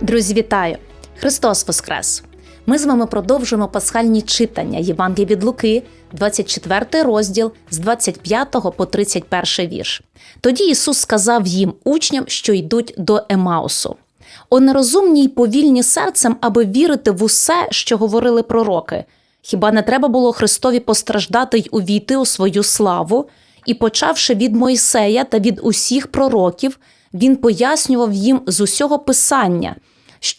Друзі, вітаю! Христос Воскрес! Ми з вами продовжуємо пасхальні читання Євангелія від Луки, 24 розділ з 25 по 31 вірш. Тоді Ісус сказав їм, учням, що йдуть до Емаусу. О нерозумні й повільні серцем, аби вірити в усе, що говорили пророки. Хіба не треба було Христові постраждати й увійти у свою славу? І, почавши від Мойсея та від усіх пророків, він пояснював їм з усього писання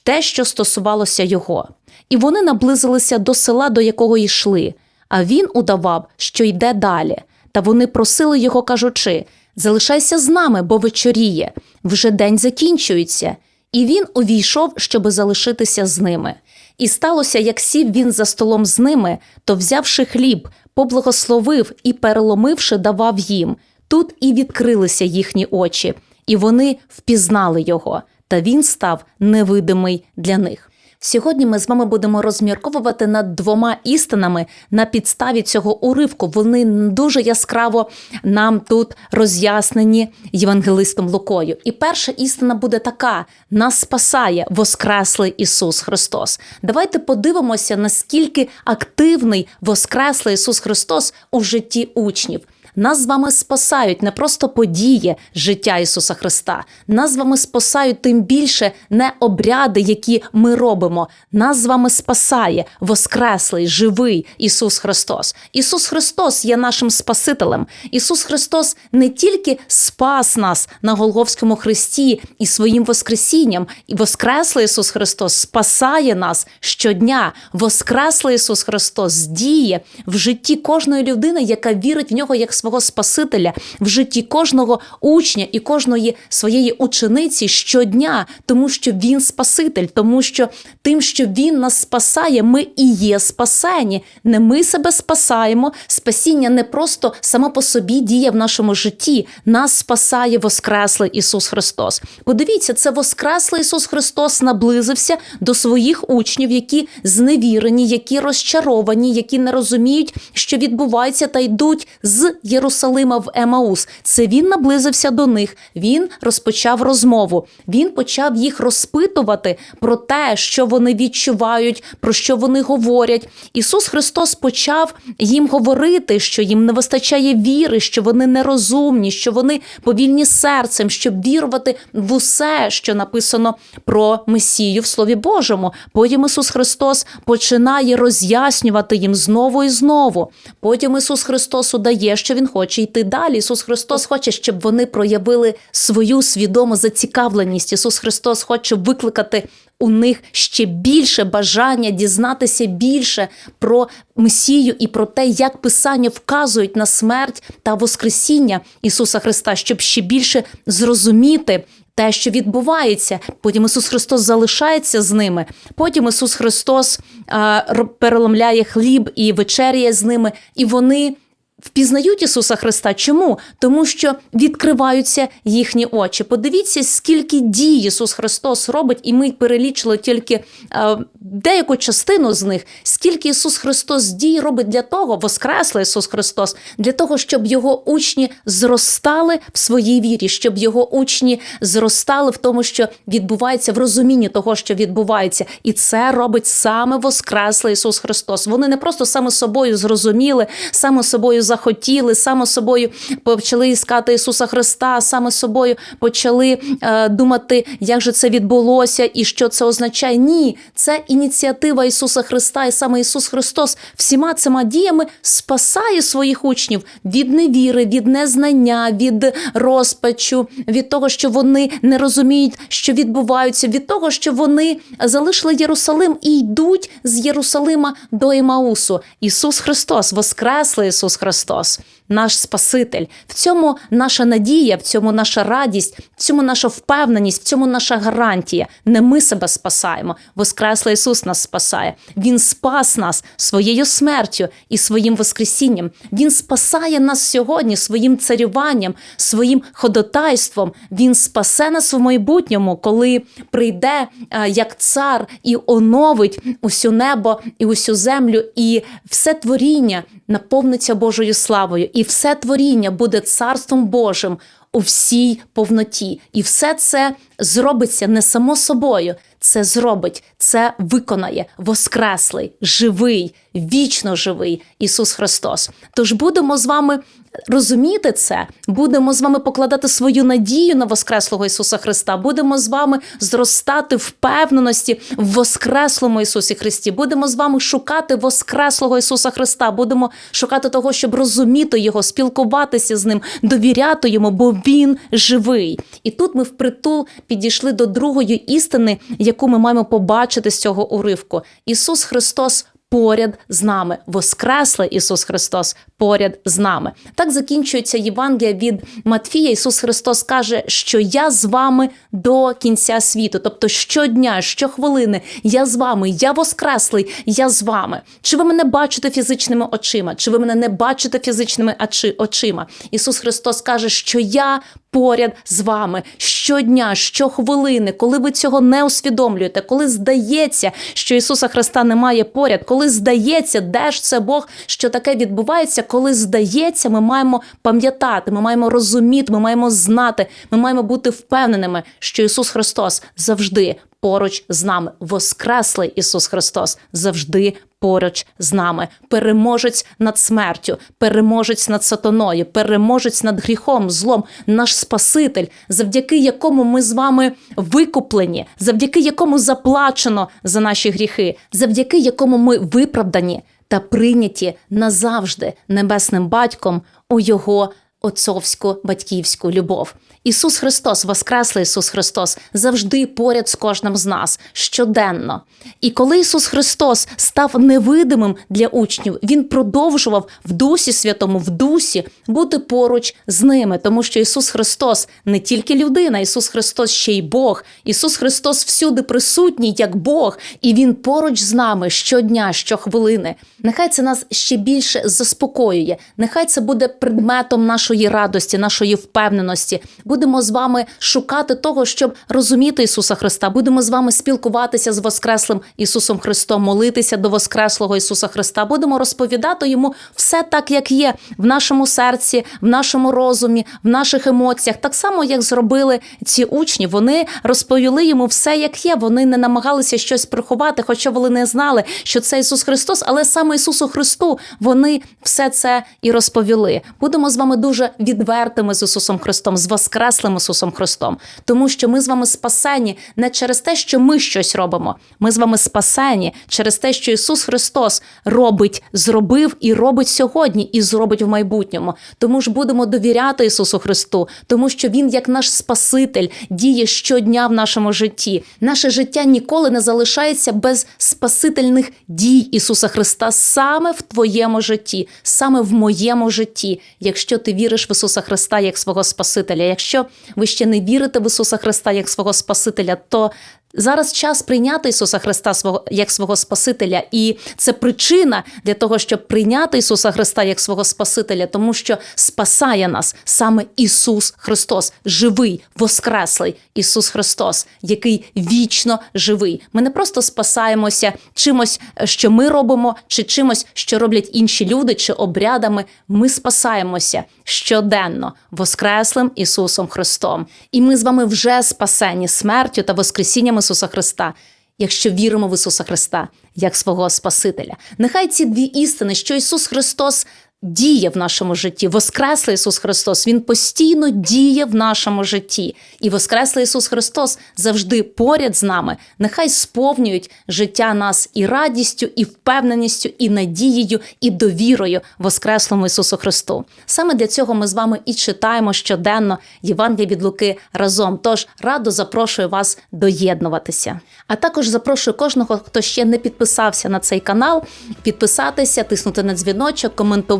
те, що стосувалося його. І вони наблизилися до села, до якого йшли, а він удавав, що йде далі. Та вони просили його, кажучи: Залишайся з нами, бо вечоріє, вже день закінчується. І він увійшов, щоби залишитися з ними. І сталося, як сів він за столом з ними, то, взявши хліб, поблагословив і, переломивши, давав їм. Тут і відкрилися їхні очі, і вони впізнали його, та він став невидимий для них. Сьогодні ми з вами будемо розмірковувати над двома істинами на підставі цього уривку. Вони дуже яскраво нам тут роз'яснені Євангелистом Лукою. І перша істина буде така: нас спасає Воскреслий Ісус Христос. Давайте подивимося, наскільки активний Воскреслий Ісус Христос у житті учнів. Нас з вами спасають не просто події життя Ісуса Христа. Нас з вами спасають тим більше не обряди, які ми робимо. Нас з вами спасає Воскреслий, живий Ісус Христос. Ісус Христос є нашим Спасителем. Ісус Христос не тільки спас нас на Голговському хресті і своїм Воскресінням, і Воскреслий Ісус Христос спасає нас щодня. Воскреслий Ісус Христос діє в житті кожної людини, яка вірить в нього як свого Спасителя в житті кожного учня і кожної своєї учениці щодня, тому що він Спаситель, тому що тим, що він нас спасає, ми і є спасені. Не ми себе спасаємо. Спасіння не просто само по собі діє в нашому житті. Нас спасає Воскреслий Ісус Христос. Подивіться, це Воскреслий Ісус Христос наблизився до своїх учнів, які зневірені, які розчаровані, які не розуміють, що відбувається, та йдуть з Єрусалима в Емаус. Це він наблизився до них. Він розпочав розмову. Він почав їх розпитувати про те, що вони відчувають, про що вони говорять. Ісус Христос почав їм говорити, що їм не вистачає віри, що вони нерозумні, що вони повільні серцем, щоб вірувати в усе, що написано про Месію в Слові Божому. Потім Ісус Христос починає роз'яснювати їм знову і знову. Потім Ісус Христос удає, що Він хоче йти далі. Ісус Христос хоче, щоб вони проявили свою свідому зацікавленість. Ісус Христос хоче викликати у них ще більше бажання дізнатися більше про Месію і про те, як Писання вказують на смерть та Воскресіння Ісуса Христа, щоб ще більше зрозуміти. Те, що відбувається, потім Ісус Христос залишається з ними. Потім Ісус Христос а, переломляє хліб і вечеряє з ними, і вони впізнають Ісуса Христа. Чому? Тому що відкриваються їхні очі. Подивіться, скільки дій Ісус Христос робить, і ми перелічили тільки е, деяку частину з них, скільки Ісус Христос дій робить для того, воскреслий Ісус Христос, для того, щоб його учні зростали в своїй вірі, щоб його учні зростали в тому, що відбувається в розумінні того, що відбувається, і це робить саме Воскреслий Ісус Христос. Вони не просто саме собою зрозуміли, саме собою захотіли, саме собою почали іскати Ісуса Христа, саме собою почали е, думати, як же це відбулося і що це означає. Ні, це ініціатива Ісуса Христа, і саме Ісус Христос всіма цими діями спасає своїх учнів від невіри, від незнання, від розпачу, від того, що вони не розуміють, що відбувається, від того, що вони залишили Єрусалим і йдуть з Єрусалима до Імаусу. Ісус Христос, Воскреслий Ісус Христос, hozta наш Спаситель. В цьому наша надія, в цьому наша радість, в цьому наша впевненість, в цьому наша гарантія. Не ми себе спасаємо. Воскреслий Ісус нас спасає. Він спас нас своєю смертю і своїм Воскресінням. Він спасає нас сьогодні своїм царюванням, своїм ходотайством. Він спасе нас в майбутньому, коли прийде е, як цар і оновить усю небо і усю землю, і все творіння наповниться Божою славою, і все творіння буде царством Божим у всій повноті. І все це зробиться не само собою. Це зробить, це виконає Воскреслий, живий, вічно живий Ісус Христос. Тож будемо з вами розуміти це, будемо з вами покладати свою надію на Воскреслого Ісуса Христа, будемо з вами зростати в впевненості в Воскреслому Ісусі Христі. Будемо з вами шукати Воскреслого Ісуса Христа. Будемо шукати того, щоб розуміти Його, спілкуватися з ним, довіряти йому, бо Він живий. І тут ми впритул підійшли до другої істини, яку ми маємо побачити з цього уривку. Ісус Христос. Поряд з нами, Воскреслий Ісус Христос поряд з нами. Так закінчується Євангелія від Матфія. Ісус Христос каже, що я з вами до кінця світу. Тобто щодня, щохвилини, я з вами, я Воскреслий, я з вами. Чи ви мене бачите фізичними очима? Чи ви мене не бачите фізичними очима? Ісус Христос каже, що я поряд з вами щодня, щохвилини, коли ви цього не усвідомлюєте, коли здається, що Ісуса Христа немає поряд, коли здається, де ж це Бог, що таке відбувається, коли здається, ми маємо пам'ятати, ми маємо розуміти, ми маємо знати, ми маємо бути впевненими, що Ісус Христос завжди поруч з нами. Воскреслий Ісус Христос завжди поруч з нами. Переможець над смертю, переможець над сатаною, переможець над гріхом, злом, наш Спаситель, завдяки якому ми з вами викуплені, завдяки якому заплачено за наші гріхи, завдяки якому ми виправдані та прийняті назавжди небесним батьком у його отцовську батьківську любов. Ісус Христос, Воскреслий Ісус Христос, завжди поряд з кожним з нас щоденно. І коли Ісус Христос став невидимим для учнів, Він продовжував в Дусі Святому, в Дусі бути поруч з ними, тому що Ісус Христос не тільки людина, Ісус Христос ще й Бог. Ісус Христос всюди присутній як Бог, і Він поруч з нами щодня, щохвилини. Нехай це нас ще більше заспокоює. Нехай це буде предметом нашої радості, нашої впевненості. Будемо з вами шукати того, щоб розуміти Ісуса Христа. Будемо з вами спілкуватися з Воскреслим Ісусом Христом, молитися до Воскреслого Ісуса Христа. Будемо розповідати йому все так, як є в нашому серці, в нашому розумі, в наших емоціях. Так само, як зробили ці учні. Вони розповіли йому все, як є. Вони не намагалися щось приховати, хоча вони не знали, що це Ісус Христос, але саме Ісусу Христу вони все це і розповіли. Будемо з вами дуже відвертими з Ісусом Христом, з Воскреслим Ісусом Христом, тому що ми з вами спасені не через те, що ми щось робимо. Ми з вами спасені через те, що Ісус Христос робить, зробив і робить сьогодні, і зробить в майбутньому. Тому ж будемо довіряти Ісусу Христу, тому що Він, як наш Спаситель, діє щодня в нашому житті. Наше життя ніколи не залишається без спасительних дій Ісуса Христа саме в твоєму житті, саме в моєму житті, якщо ти віриш в Ісуса Христа як свого Спасителя. Якщо ви ще не вірите в Ісуса Христа як свого Спасителя, то Зараз час прийняти Ісуса Христа свого як свого Спасителя, і це причина для того, щоб прийняти Ісуса Христа як свого Спасителя, тому що спасає нас саме Ісус Христос, живий, воскреслий Ісус Христос, який вічно живий. Ми не просто спасаємося чимось, що ми робимо, чи чимось, що роблять інші люди, чи обрядами. Ми спасаємося щоденно Воскреслим Ісусом Христом. І ми з вами вже спасені смертю та Воскресінням Ісуса Христа. Якщо віримо в Ісуса Христа як свого Спасителя, нехай ці дві істини, що Ісус Христос діє в нашому житті, Воскреслий Ісус Христос, Він постійно діє в нашому житті. І Воскреслий Ісус Христос завжди поряд з нами. Нехай сповнюють життя нас і радістю, і впевненістю, і надією, і довірою Воскреслому Ісусу Христу. Саме для цього ми з вами і читаємо щоденно Євангелія від Луки разом. Тож радо запрошую вас доєднуватися. А також запрошую кожного, хто ще не підписався на цей канал, підписатися, тиснути на дзвіночок,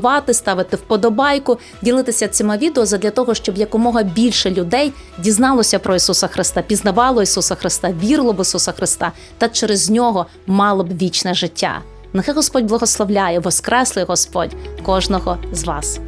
коментувати, ставити вподобайку, ділитися цими відео задля того, щоб якомога більше людей дізналося про Ісуса Христа, пізнавало Ісуса Христа, вірило в Ісуса Христа та через нього мало б вічне життя. Нехай Господь благословляє, воскреслий Господь кожного з вас.